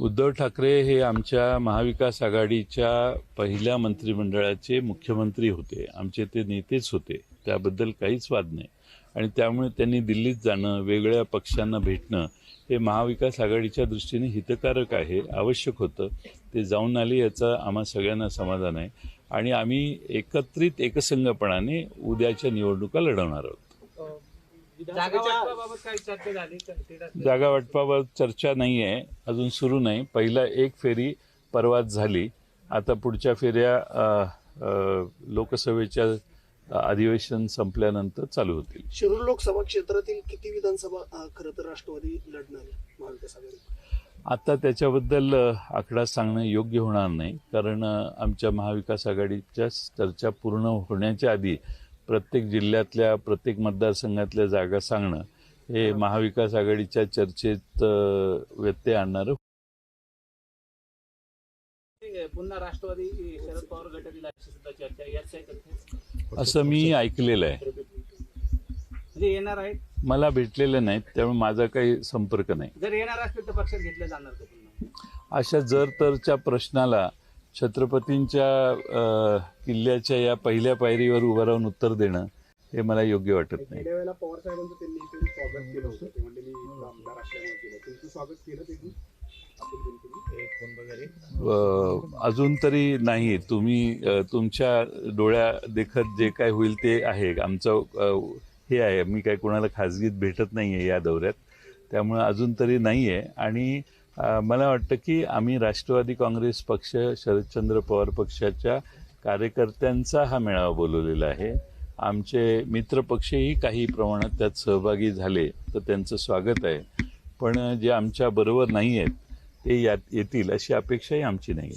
उद्धव ठाकरे हे आमच्या महाविकास आघाडीच्या पहिल्या मंत्रिमंडळाचे मुख्यमंत्री होते. आमचे ते नेतेच होते. त्याबद्दल काहीच वाद नाही. आणि त्यामुळे त्यांनी दिल्लीत जाणं वेगळ्या पक्षांना भेटणं हे महाविकास आघाडीच्या दृष्टीने हितकारक आहे आवश्यक होतं. ते जाऊन आले याचं आम्हा सगळ्यांना समाधान आहे. आणि आम्ही एकत्रित एकसंघपणाने उद्याच्या निवडणुका लढवणार आहोत. जागा वाटपाबाबत काही चर्चा झाली? जागा वाटपाबाबत चर्चा नाही आहे अजून सुरू नाही. पहिला एक फेरी परवाच झाली. आता पुढच्या फेऱ्या लोकसभेच्या अधिवेशन संपल्यानंतर चालू होतील. शिरूर लोकसभा क्षेत्रातील किती विधानसभा खरं तर राष्ट्रवादी लढणार आहे महाविकास आघाडी? आता त्याच्याबद्दल आकडा सांगणं योग्य होणार नाही. कारण आमच्या महाविकास आघाडीच्या चर्चा पूर्ण होण्याच्या आधी प्रत्येक जिल्ह्यातल्या प्रत्येक मतदारसंघातल्या जागा सांगणं हे महाविकास आघाडीच्या चर्चेत व्यत्यय आणणारं. पुन्हा राष्ट्रवादी शरद पवार सुद्धा चर्चा याच? असं मी ऐकलेलं आहे. म्हणजे येणार आहेत? मला भेटलेले नाहीत त्यामुळे माझा काही संपर्क नाही. जर येणार तर पक्षात घेतलं जाणार अशा जर तरच्या प्रश्नाला छत्रपतींच्या किल्ल्याच्या या पहिल्या पायरीवर उभं राहून उत्तर देणं हे मला योग्य वाटत नाही. गेल्या वेळेला पवार साहेबांचं त्यांनी इथे स्वागत केलं होतं. ते म्हणजे मी आमदार असल्यामुळे केलं. तुमचं स्वागत केलं त्यांनी? आपण बिलकुल अ, अजून तरी नाही. तुम्ही तुमच्या डोळ्या देखत जे काय होईल ते आहे. आमचं हे आहे. मी काय कोणाला खाजगीत भेटत नाही आहे या दौऱ्यात. त्यामुळे अजून तरी नाही आहे आणि मला वाटतं की आम्ही राष्ट्रवादी काँग्रेस पक्ष शरदचंद्र पवार पक्षाच्या कार्यकर्त्यांचा हा मेळावा बोलवलेला आहे. आमचे मित्रपक्षही काही प्रमाणात त्यात सहभागी झाले तर त्यांचं स्वागत आहे. पण जे आमच्या बरोबर नाही आहेत ते यात येतील अशी अपेक्षाही आमची नाही